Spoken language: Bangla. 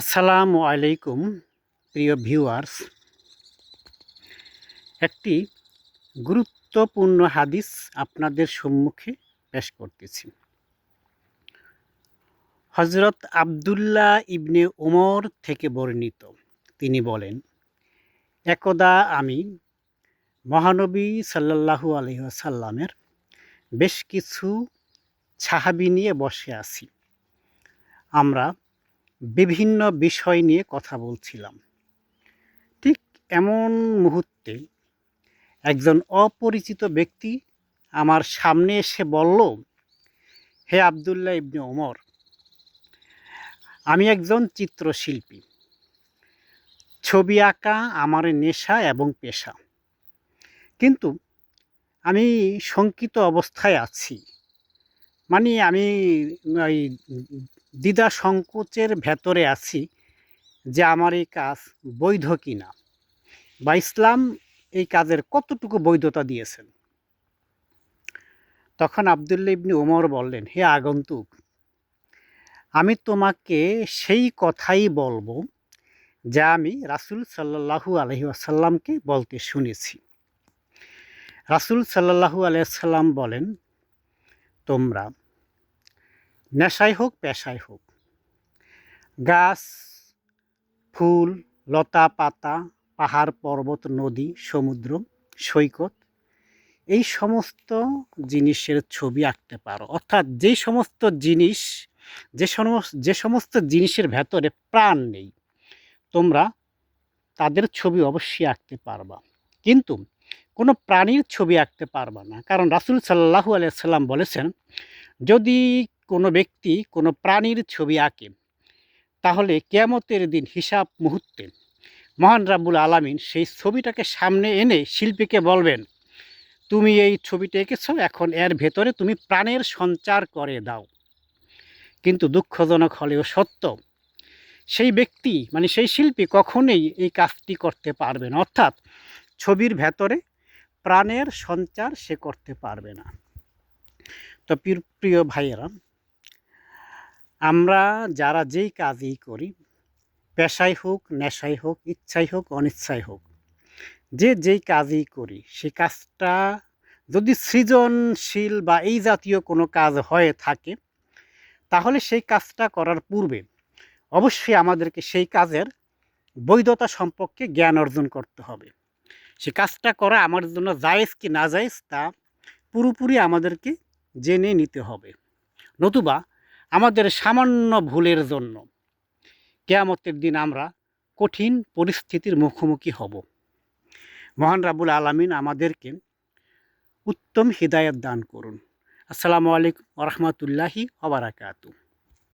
আসসালামু আলাইকুম, প্রিয় ভিউয়ার্স। একটি গুরুত্বপূর্ণ হাদিস আপনাদের সম্মুখে পেশ করতেছি। হজরত আবদুল্লাহ ইবনে ওমর থেকে বর্ণিত। তিনি বলেন, একদা আমি মহানবী সাল্লাল্লাহু আলহিহাসাল্লামের বেশ কিছু ছাহাবি নিয়ে বসে আছি। আমরা বিভিন্ন বিষয় নিয়ে কথা বলছিলাম। ঠিক এমন মুহূর্তে একজন অপরিচিত ব্যক্তি আমার সামনে এসে বলল, হে আবদুল্লাহ ইবনে ওমর, আমি একজন চিত্রশিল্পী। ছবি আঁকা আমার নেশা এবং পেশা। কিন্তু আমি শঙ্কিত অবস্থায় আছি। মানে আমি ওই দ্বিধা সংকোচের ভেতরে আছি যে আমার এই কাজ বৈধ কি না বা ইসলাম এই কাজের কতটুকু বৈধতা দিয়েছেন? তখন আবদুল্লা ইবনি ওমর বললেন, হে আগন্তুক, আমি তোমাকে সেই কথাই বলব যা আমি রাসুল সাল্লাহু আলহি আসাল্লামকে বলতে শুনেছি। রাসুল সাল্লাহু আলাইসাল্লাম বলেন, তোমরা নেশায় হোক পেশায় হোক। গাছ, ফুল, লতা, পাতা, পাহাড়, পর্বত, নদী, সমুদ্র, সৈকত, এই সমস্ত জিনিসের ছবি আঁকতে পারো। অর্থাৎ যে সমস্ত জিনিস, যে সমস্ত যে সমস্ত জিনিসের ভেতরে প্রাণ নেই, তোমরা তাদের ছবি অবশ্যই আঁকতে পারবা। কিন্তু কোনো প্রাণীর ছবি আঁকতে পারবা না। কারণ রাসুল সাল্লাহু আলিয়া সাল্লাম বলেছেন, যদি কোনো ব্যক্তি কোনো প্রাণীর ছবি আঁকে, তাহলে কেয়ামতের দিন হিসাব মুহূর্তে মহান রাব্বুল আলামিন সেই ছবিটাকে সামনে এনে শিল্পীকে বলবেন, তুমি এই ছবিটা এঁকেছ, এখন এর ভেতরে তুমি প্রাণের সঞ্চার করে দাও। কিন্তু দুঃখজনক হলেও সত্য, সেই ব্যক্তি মানে সেই শিল্পী কখনোই এই কাজটি করতে পারবে না, অর্থাৎ ছবির ভেতরে প্রাণের সঞ্চার সে করতে পারবে না। তো প্রিয় ভাইয়েরা আমরা যারা যেই কাজই করি, পেশাই হোক, নেশাই হোক, ইচ্ছাই হোক, অনিচ্ছাই হোক, যে যেই কাজই করি, সে কাজটা যদি সৃজনশীল বা এই জাতীয় কোনো কাজ হয়ে থাকে, তাহলে সেই কাজটা করার পূর্বে অবশ্যই আমাদেরকে সেই কাজের বৈধতা সম্পর্কে জ্ঞান অর্জন করতে হবে। সে কাজটা করা আমার জন্য জায়েজ কি না জায়েজ, তা পুরোপুরি আমাদেরকে জেনে নিতে হবে। নতুবা আমাদের সামান্য ভুলের জন্য কেয়ামতের দিন আমরা কঠিন পরিস্থিতির মুখোমুখি হব। মহান রাবুল আলমিন আমাদেরকে উত্তম হৃদায়ত দান করুন। আসসালামু আলাইকুম রহমতুল্লাহি ওবরাকাতু